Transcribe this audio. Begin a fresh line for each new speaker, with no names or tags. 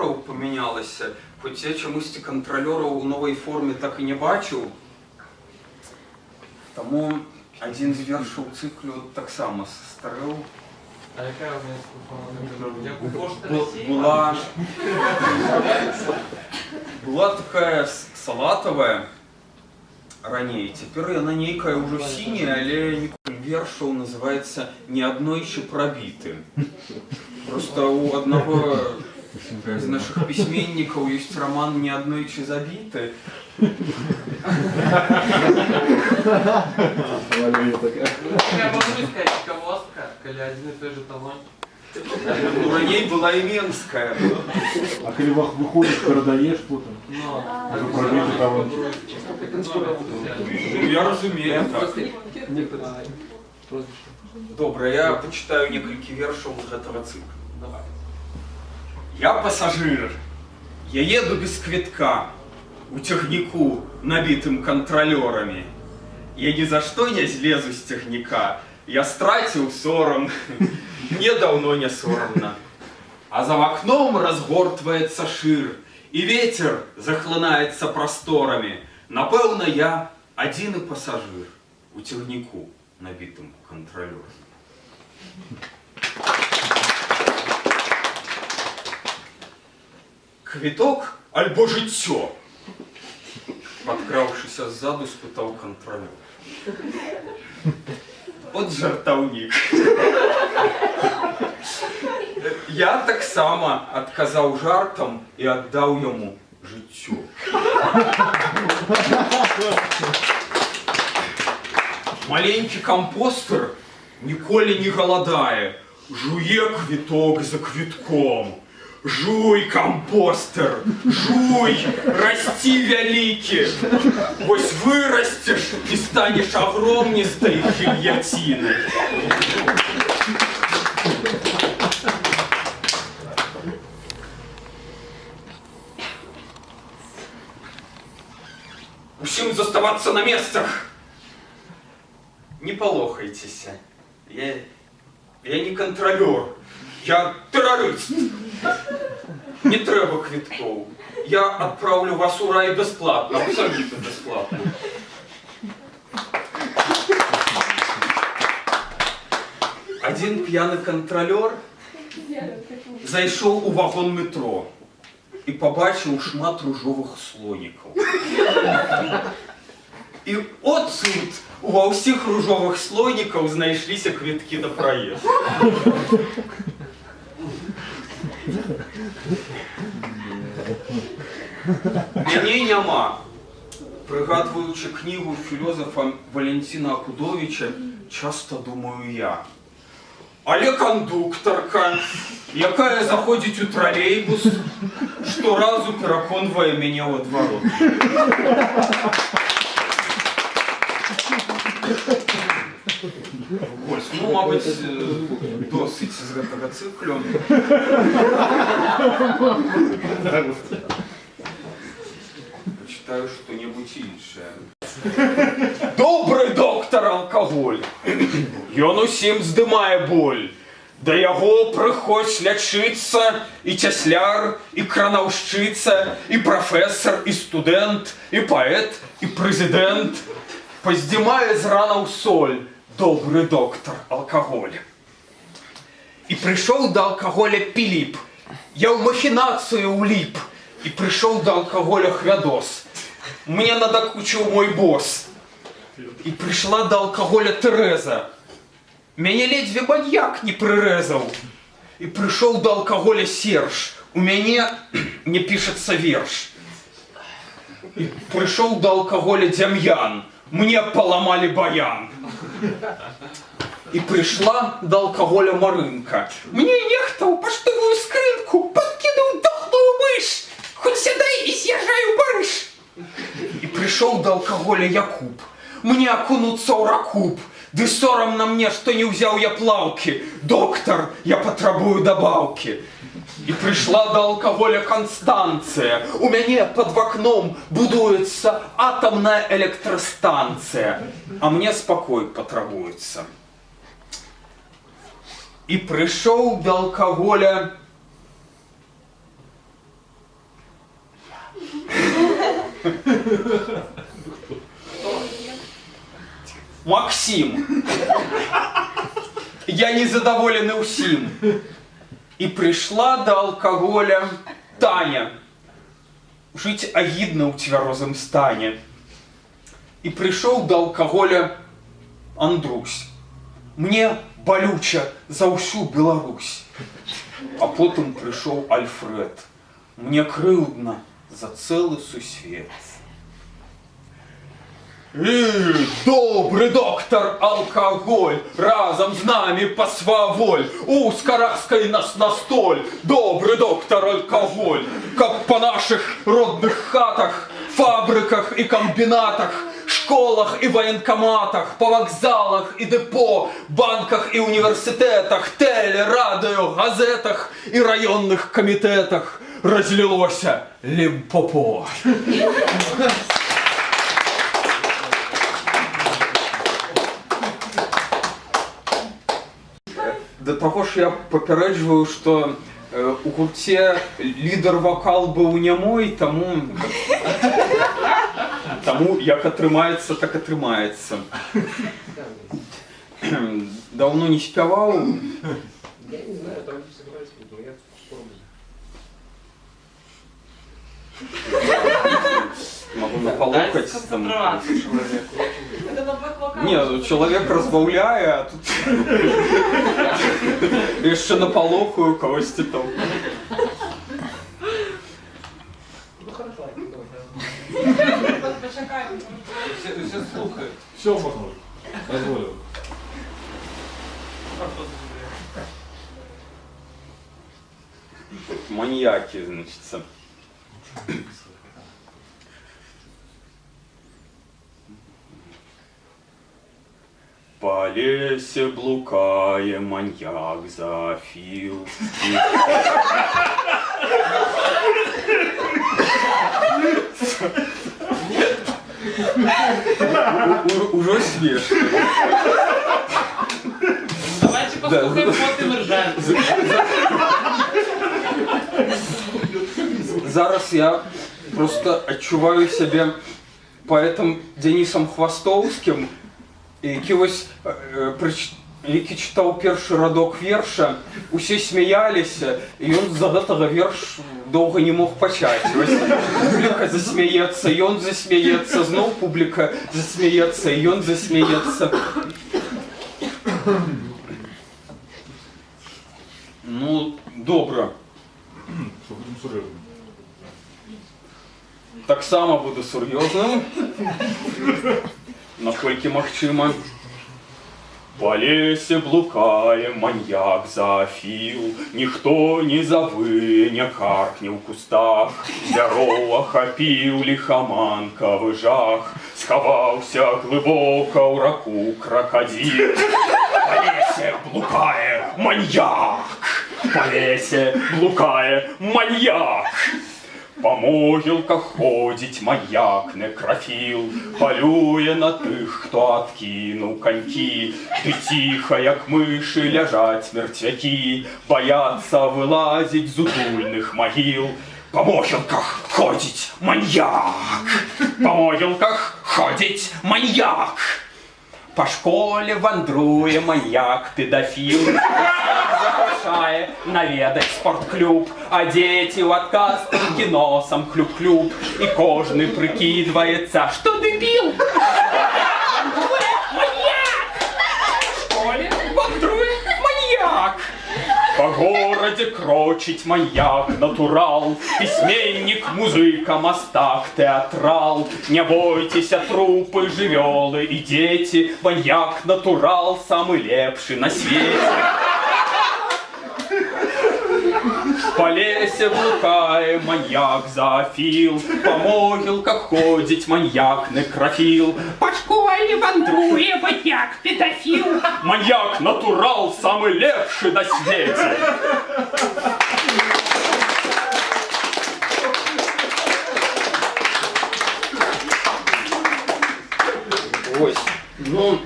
кантралёраў памянялася хоць я чамусьці кантралёраў у новай форме так і не бачыў таму адзін з вершаў цыклю таксама састарэў
А яка у меня Як у Пошти
Бу-
Росії?
была была такая с- салатавая раней цяпер яна нейкая ўжо сіняя але ніколі вершаў называецца не аднойчы прабіты просто у аднаго з наших пісьменнікаў ёсць раман не аднойчы забіты
Я можу сказати, цікавостка, коли один і той же талон.
ну, раней была і менская
А коли вах- выходишь, продаешь что-то?
Ну,
Уже пробіти талон.
Ну, я разумею так.
Прозвище.
Добра, я почитаю некалькі вершаў з гэтага цыкла.
Давай.
Я пассажир. Я еду без квитка у цягніку, набитым контролёрами. Я ни за что не злезу с цягніка. Я страціў сорам. Мне давно не соромно. А за окном разгортваецца шир, и ветер захлынается просторами. Напэўна, я адзіны пассажир у цягніку, набитым контролёрами. Квіток альбо жыццё? Падкраўшыся ззаду, спытаў кантралёр. От жартаўнік. Я таксама адказаў жартам і аддаў яму жыццё. Маленькі кампостер ніколі не галадае, жуе квіток за квітком. Жуй, кампостер, жуй, расці вялікі. Вось вырасцеш і станеш агромністай гільяцінай. Усім заставацца на месцах. Не палохайцеся. Я, я не кантралёр. Я тэрарыст. Не трэба квіткоў. Я адпраўлю вас у рай бясплатна, абсалютна бясплатна. Адзін п'яны кантралёр зайшоў у вагон метро і пабачыў шмат ружовых слонікаў. І от цуд, ува ўсіх ружовых слонікаў знайшліся квіткі на праезд. Мяне няма. Прыгадваючы кнігу філёзафа Валентина Акудовича, часто думаю я. Але кандуктарка, якая заходзіць у тралейбус, шторазу пераконвае мяне ў адварот. Вось, ну, мабыць, э, досыць з гэтага цыклю. Почитаю что-нибудь іншае. Добрый доктор алкаголь. Ён усім здымае боль. Да яго прыходзь лячыцца і цясляр, і кранаўшчыца, і прафесор, і студэнт, і паэт, і прэзідэнт. Паздзімае з ранаў соль добры доктор алкаголь. І прыйшоў да алкаголя Піліп. Я ў махінацыю ўліп. І прыйшоў да алкаголя Хвядос. Мне надакучыў мой босс. І прыйшла да алкаголя Тэрэза. Мяне ледзьве бадьяк не прырэзаў. І прыйшоў да алкаголя Серж. У мяне не пішацца верш. І прыйшоў да алкаголя Дзям'ян. Мне паламалі баян. І прыйшла да алкаголя Марынка. Мне нехта ў паштовую скрынку падкінуў дохлую мыш. Хоць сядай і з'язджай у барыш. І прыйшоў да алкаголя Якуб. Мне акунуцца ў ракуб. Ды сорамна мне, што не ўзяў я плаўкі. Доктар, я патрабую дабаўкі. І прыйшла да алкаголя Канстанцыя. У мяне пад вакном будуецца атамная электрастанцыя. А мне спакой патрабуецца. І прыйшоў да алкаголя Максим. Я незадоволений усім. І прийшла до алкоголя Таня. Жить агідно у тверозом стані. І прийшов до алкоголя Андрусь. Мне болюче за всю Беларусь. А потім прийшов Альфред. Мне крыўдна за цэлы сусвет. Э, добрый доктор алкоголь, разом с нами по сваволь, ускараской нас на столь. Добрый доктор алкоголь, как по наших родных хатах, фабриках и комбинатах, школах и военкоматах, по вокзалах и депо, банках и университетах, теле, радио, газетах и районных комитетах разлилося лимпопо. Да того ж я папярэджваю, што э, у гурце лідар вакал быў нямой, таму таму як атрымаецца, так атрымаецца. Даўно не спяваў.
Я не знаю, там люди собирались пить, но я попробую.
Могу напалохаць. там.
концентрацию человеку.
Это на бэк-вокал.
Не, ну, чалавек разбаўляе, а тут яшчэ напалохаю кагосьці там.
Ну хорошо, давай.
Почекаємо.
Все, все слухают.
Все, можно. Позволил.
Маньяки, значится. лесе блукая маньяк зафил. У- у- Уже смешно.
Давайте послухаем потім ржем.
Зараз я просто адчуваю сябе паэтам Денисом Хвастоўскім, які вось э, прыч- які чытаў першы радок верша, усе смяяліся, і ён з-за гэтага верш доўга не мог пачаць. Вось публіка засмяецца, ён засмяецца, зноў публіка засмяецца, і ён засмяецца. Ну, добра.
Что будем серьезно.
таксама буду сур'ёзным наколькі магчыма по лесе блукае маньяк зафіл ніхто не завы не каркне ў кустах зяроў ахапіў ліхаманкавы жах схаваўся глыбока ў раку кракадзі по лесе блукае маньяк по лесе блукае маньяк По могілках ходить маяк некрофіл, полює на тих, хто откинув коньки. Ти тихо, як миші, ляжать мертвяки, бояться вилазить з утульних могил. По могилках ходить маньяк, по могилках ходить маньяк. По школе вандруе маньяк, педофил, запрошае наведать спортклуб, а дети в отказ тільки носом хлюп-хлюп, и кожный прикидывается, что дебил. По городе крочить маньяк, натурал, Письменник, музыка, мастак, театрал. Не бойтесь, трупы, живелы и дети, Маньяк, натурал, самый лепший на свете. По лесе блукає маньяк зафил, помогил как ходить маньяк некрофіл. По школі вандрує маньяк педофил, Маньяк натурал самый лепший до свете. Ось, ну